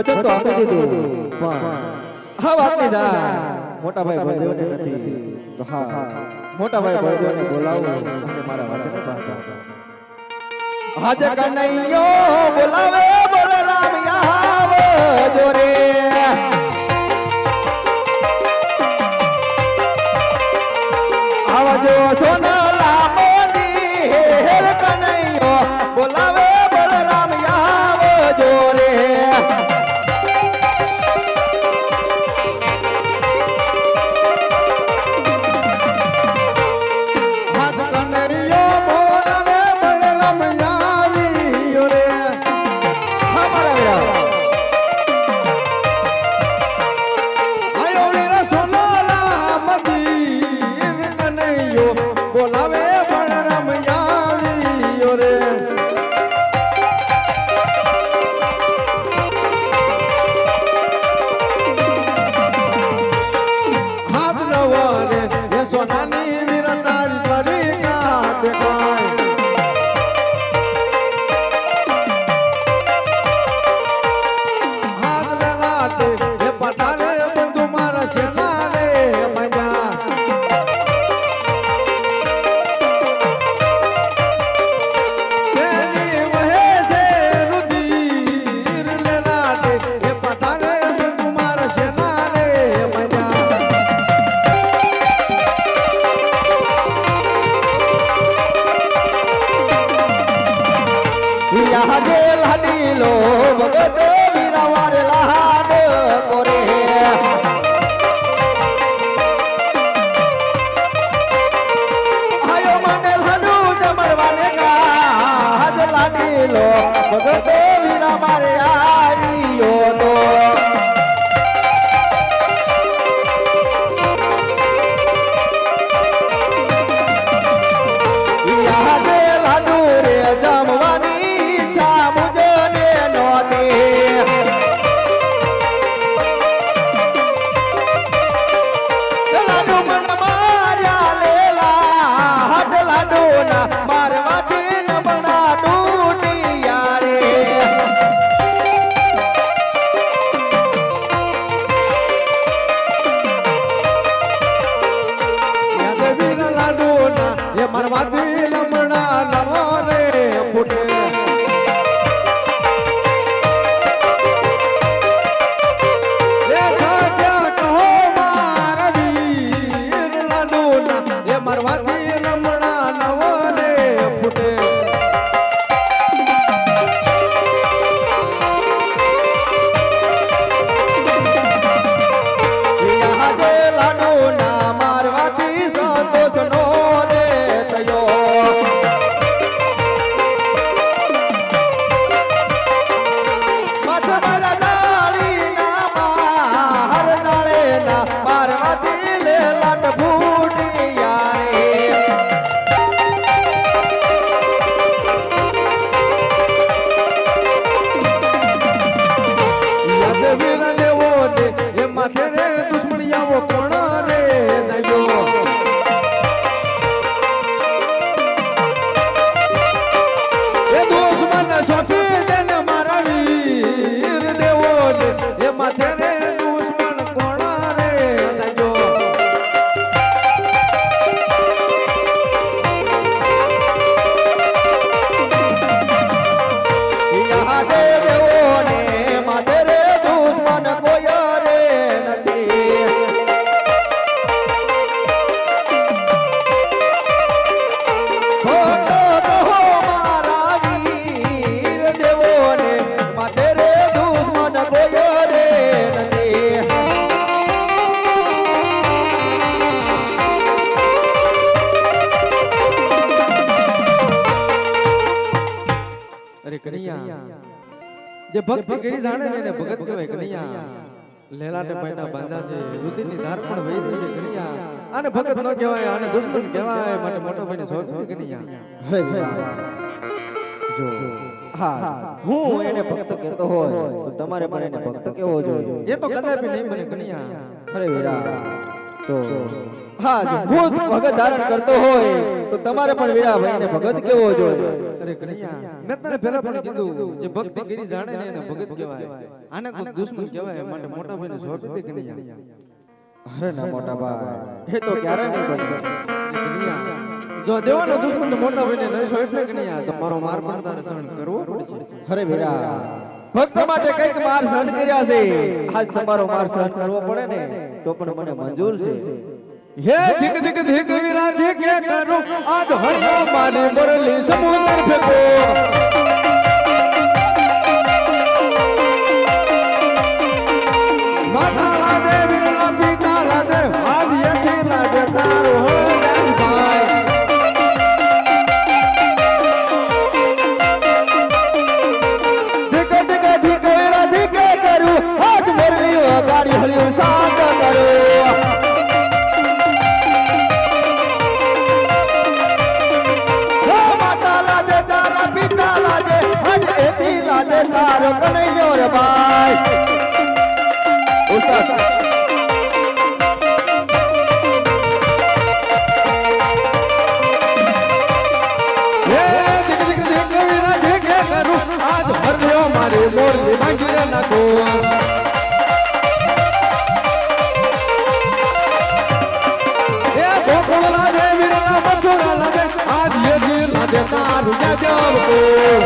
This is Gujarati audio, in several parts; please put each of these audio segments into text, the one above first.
વચન તો આપી દીધું. પણ હા. વાત નહીં જા મોટા ભાઈ ભરદેવને નથી. તો હા મોટા ભાઈ ભરદેવને બોલાવો અને મારા વચન પાછા હાજ કનૈયો બોલાવે બોલરામ આવ જોરે આવ સોના. No. જે ભક્તિ કરી જાણે ને ભગત કહેવાય કનૈયા. લેલાટે ભાઈના બાંધા છે રુધિરની ધાર પણ વહી રહી છે કનૈયા. આને ભગત ન કહેવાય આને દુશ્મન કહેવાય માટે મોટો ભાઈને શોખ નથી કનૈયા. જો હા હું. એને ભક્ત કહેતો હોય તો તમારે પણ એને ભક્ત કહેવો જોઈએ. એ તો કદાચ નહીં મને કનૈયા. અરે વીરા તો હા ભૂત ભગત ધારણ કરતો હોય તો તમારે પણ વીરાભાઈને ભગત કેવો જોઈએ? અરે કનૈયા મેં તને પહેલા પણ કીધું જે ભક્તિ કરી જાણે ને એને ભગત કહેવાય. આને તો દુશ્મન કહેવાય માટે મોટા ભાઈને સોંપી દે કનૈયા. અરે ના મોટા ભાઈ એ તો ક્યારે નહીં બનશે કનૈયા જો દેવાનો દુશ્મન મોટા ભાઈને નહીં સોંપ એટલે કનૈયા તો મારો માર પણ તારે સહન કરવો પડશે. અરે વીરા ભક્ત માટે કંઈક માર સહન કર્યા છે. આજ તમારો માર સહન કરવો પડે ને તો પણ મને મંજૂર છે. હે ધીક ધીક ધીક વીરા કે કરું? આજ હરનો મારી મુરલી સમુદ્ર ફેંકો તારું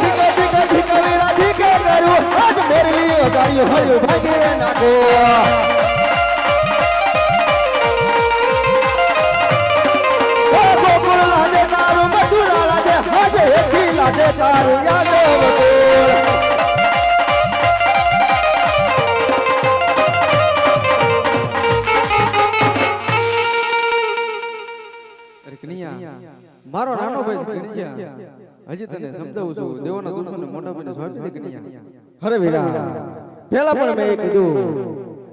ધીકે ધીકે ધીકે વીરા ધીકે કરું આજ ગોકુળ લાજે તારું મથુરા હજી તને સમજાવું છું દેવાના દુશ્મનને મોટા ભાઈને સોંપી કે નહીં હરે વીરા પેલા પણ મેં કીધું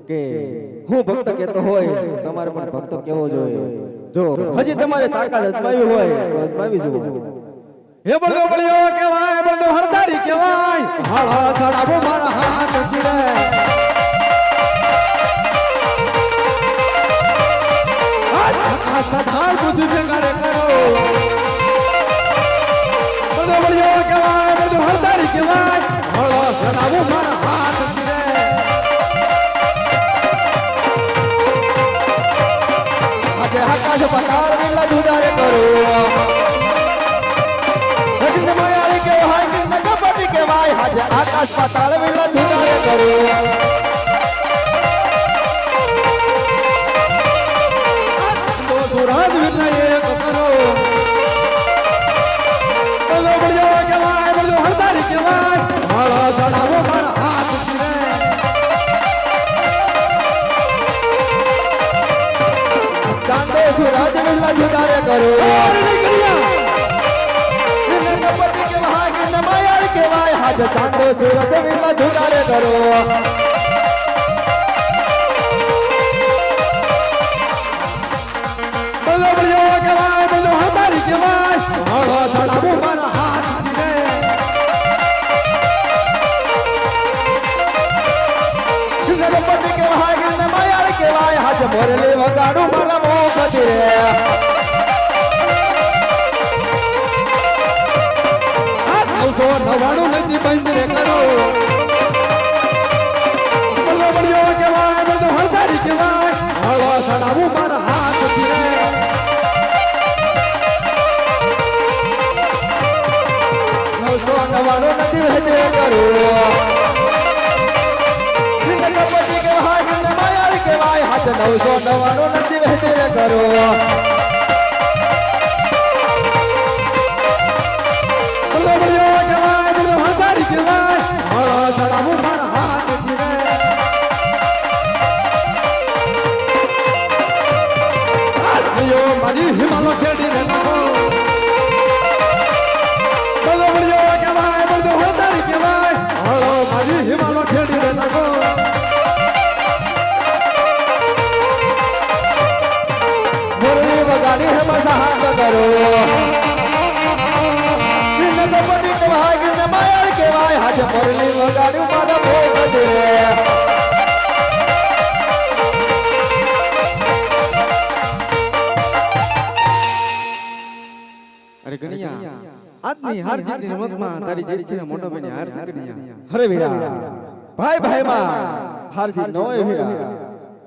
કે હું ભક્ત કેતો હોય તમારે પણ ભક્ત કેવો જોઈએ જો હજી તમારે તાકાત અજમાવી હોય તો અજમાવી જુઓ હે બળદો બળિયો કહેવાય બળદો હરદારી કેવાય હાળા ચડાવો મારા હાથ સિરે પથાર બુદ્ધિ ભેગારે કરો બળદો કહેવાય બળદો હરદારી કહેવાય હાળા ચડાવો મારા હાથ ચીરે આજે આકાશ પતાળ વેલા દુદારે કરો લગ્ન માયાળી કહેવાય કે કહેવાય આજે આકાશ પાતાળ વેલા દુદારે કરો. સુરાજ કરો નમાયાળી ચાંદો સુરત વેલા દુદારે કરો બધો બળિયો નવાણું નથી વહેંચે કરું. ગણપતિ કહેવાય કે કહેવાય નવસો નવાણું નથી વહેંચે કરો. આજની હાર જીતની રમતમાં તારી જીત છે ને મોટો બેની હાર છે કનૈયા અરે વીરા. ભાઈ ભાઈ માં હાર જીત નો એ વીરા.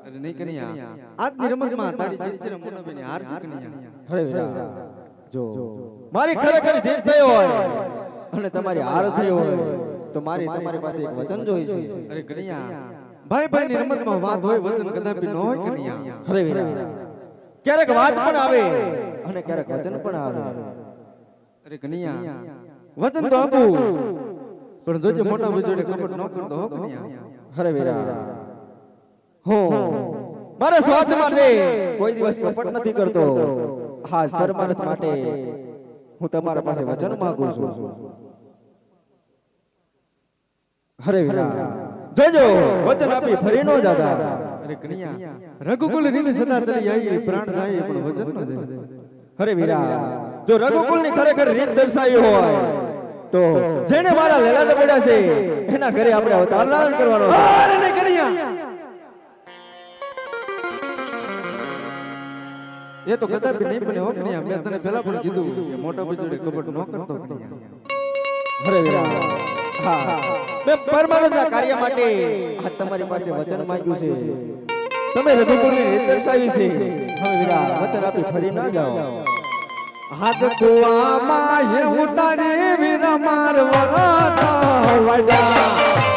અરે નહીં કનિયા આજની રમતમાં તારી જીત છે ને મોટો બેની હાર છે કનૈયા અરે વીરા. જો. મારી ખરેખર જીત થઈ હોય અને તમારી હાર થઈ હોય તો મારી તમારી પાસે એક વચન જોઈશે. અરે કનૈયા ભાઈ ભાઈની રમતમાં વાત હોય વચન કદાપી ન હોય કનૈયા અરે વીરા. ક્યારેક વાત પણ આવે. અને ક્યારેક વચન પણ આવે. અરે કનૈયા વચન તો આપું. પણ જોજે મોટા ભાઈ કપટ ન કરતો હો કનૈયા. અરે વીરા. હો. મારે સ્વાર્થ માટે કોઈ દિવસ કપટ નથી કરતો. હા પરમાર્થ માટે હું તમારા પાસે વચન માંગુ છું. અરે વીરા. જોજો વચન આપી ફરી નો જાતા. અરે કનૈયા રઘુકુલ રીત સદા ચલી આવી પ્રાણ જાય પણ વચન ન જાય. અરે વીરા. જો રઘુકુલની ખરેખર રીત દર્શાવી હોય તો જેને મારા લેલાને પડ્યા છે એના ઘરે આપણે અવતાર ધારણ કરવાનો અરે એ તો કદાચ નહીં બને હો કનૈયા મેં તને પહેલા પણ કીધું કે મોટા ભાઈ જોડે કપટ ન કરતો અરે વીરા હા. મેં પરમાનંદના કાર્ય માટે આ તમારી પાસે વચન માંગ્યું છે. તમે રઘુકુળની રીત દર્શાવી છે. હવે વિરા વચન આપી ફરી ના જાઓ. હાથ કુવામાં હે ઉતારી વીર માર વડા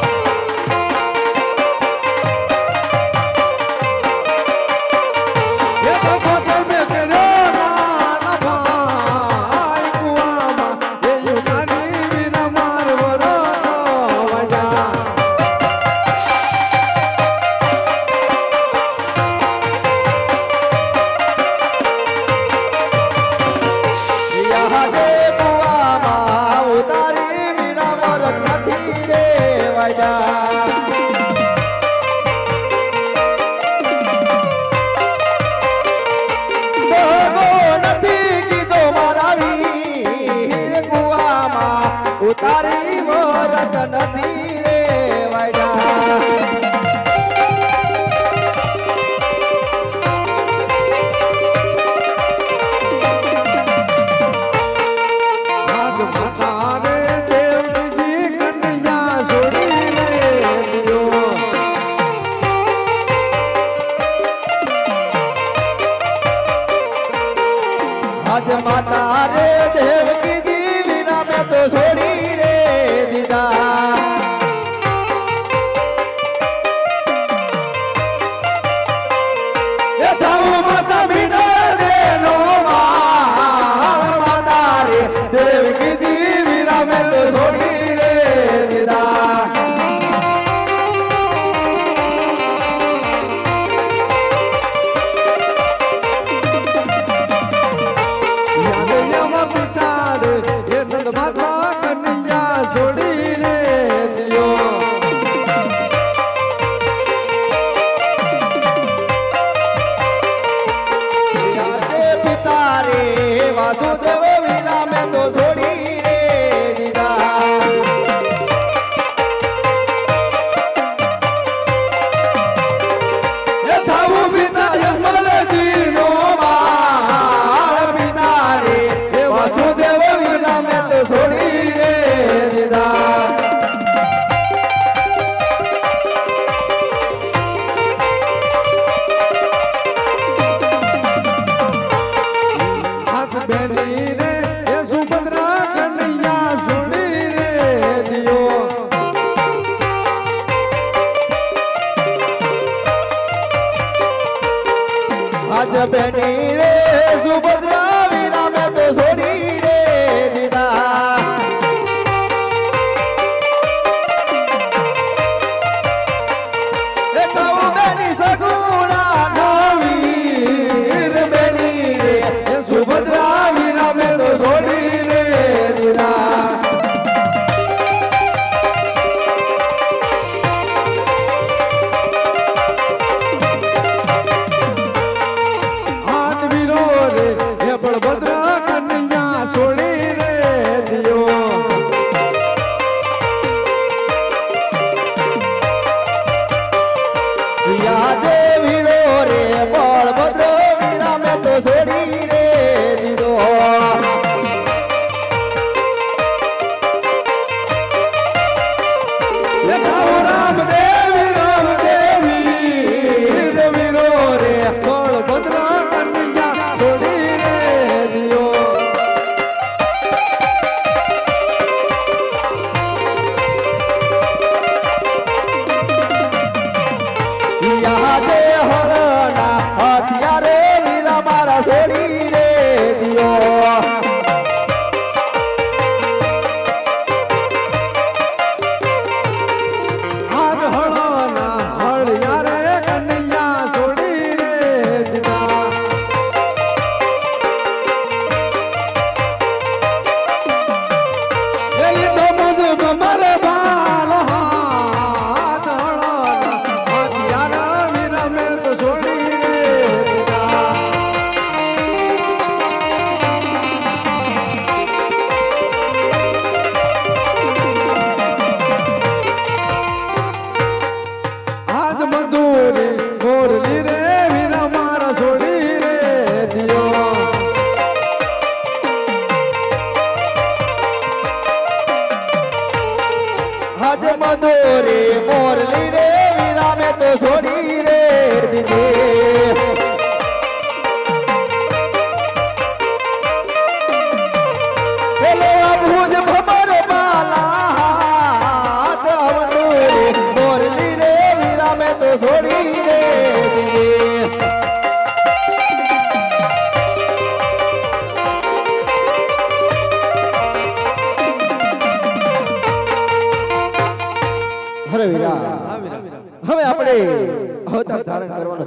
啊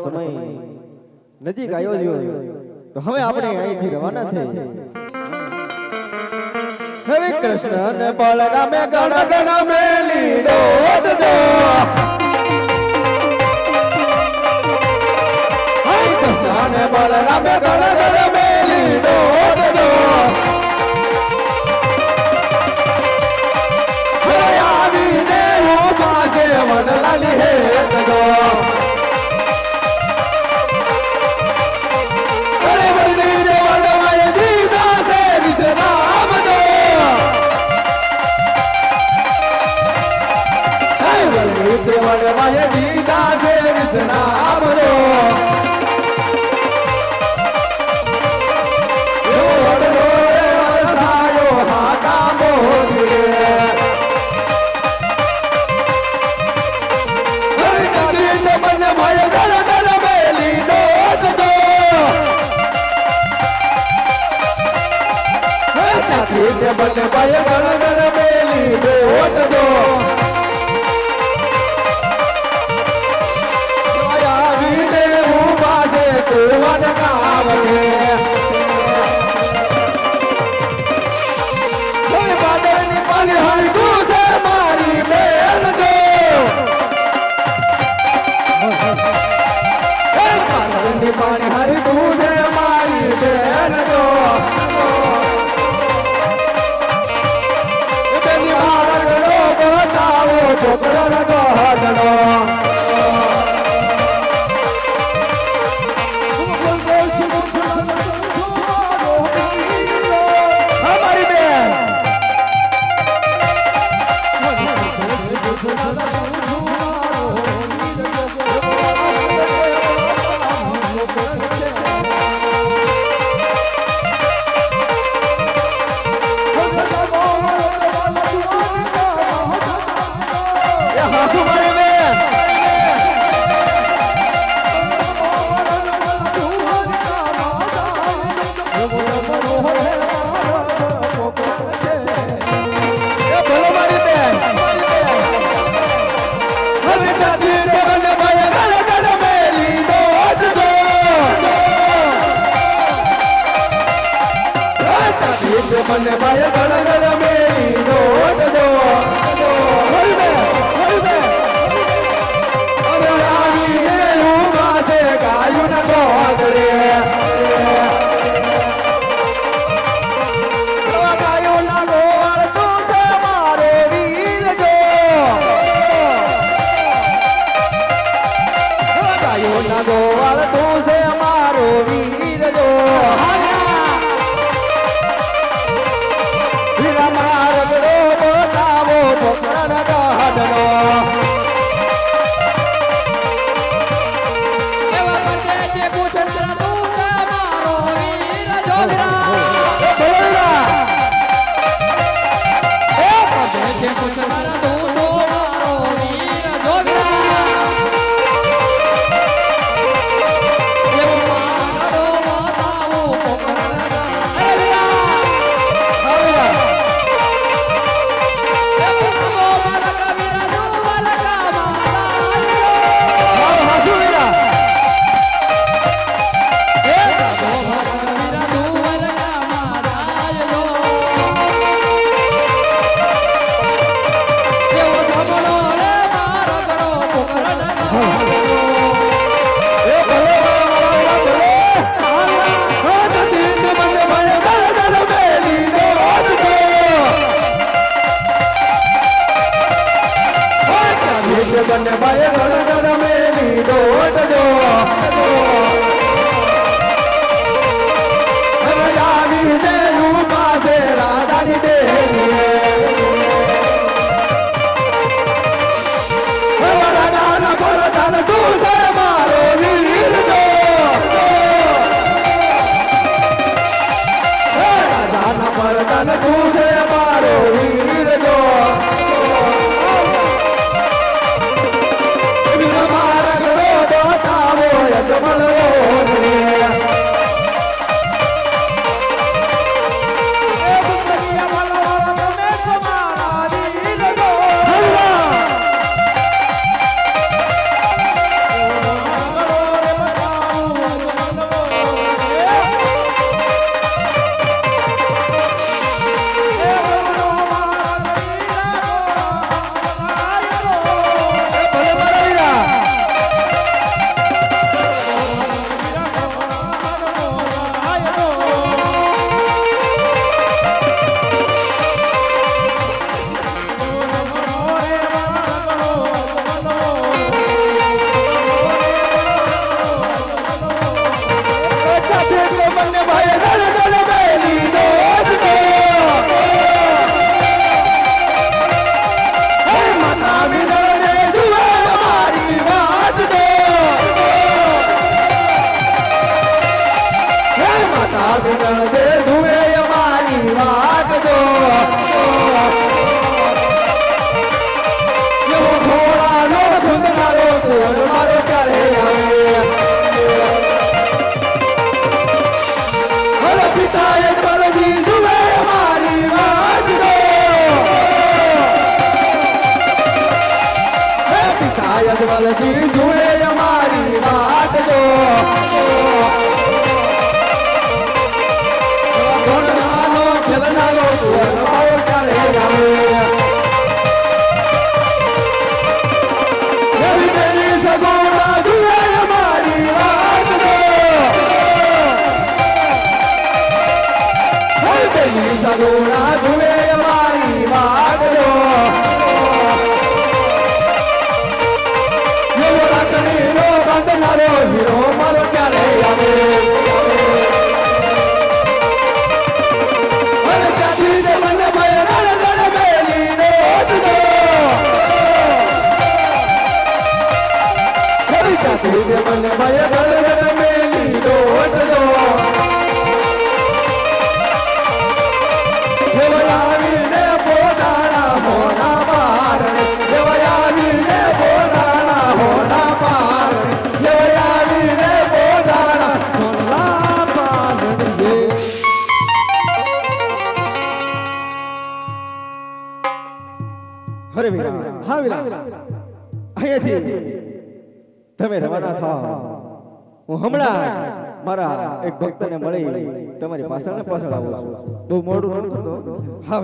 સમય નજીક આવ્યો છે. તો હવે આપણે અહીંથી રવાના થઈ હવે કૃષ્ણ ને ગણ ગણ મેલી ડોદ દો કૃષ્ણ ને ગણ ગણ મેલી ડોદ ગોવાળ તું છે અમારો વીર જો. ફેરવી હા વિરા અહીંયાથી તમે રવાના થાઓ હું હમણાં મારા એક ભક્તને મળી તમારી પાછળ ને પાછળ આવું છું. બહુ મોડું ન કરતો હા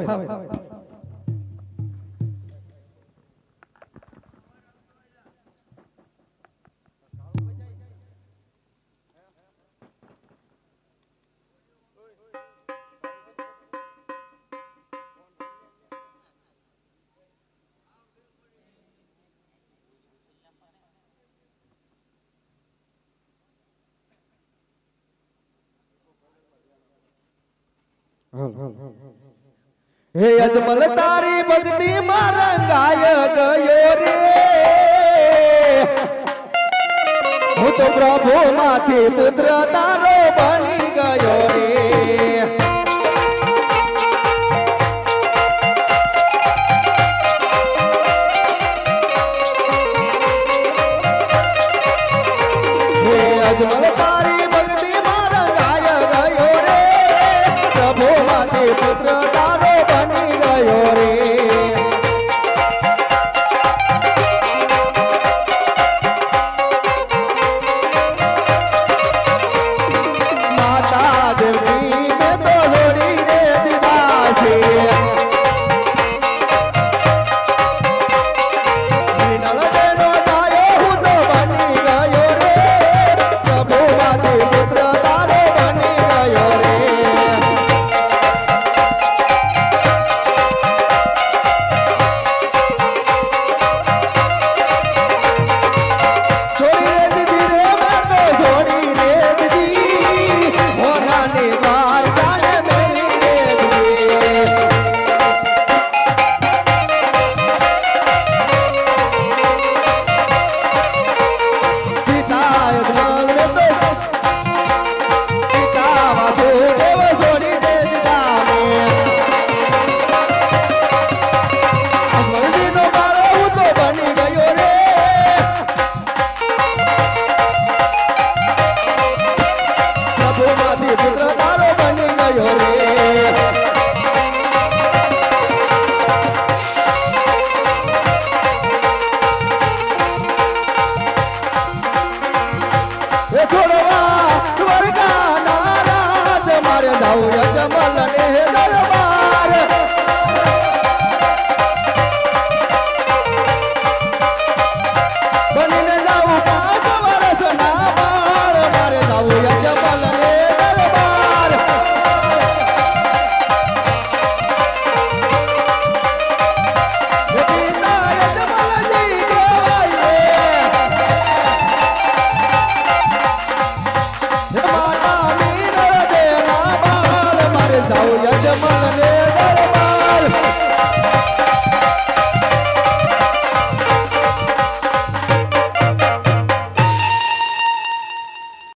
હે અજમલ તારી ભક્તિ માં રંગાય ગયો રે. હું તો પ્રભુ માંથી પુત્ર તારો બની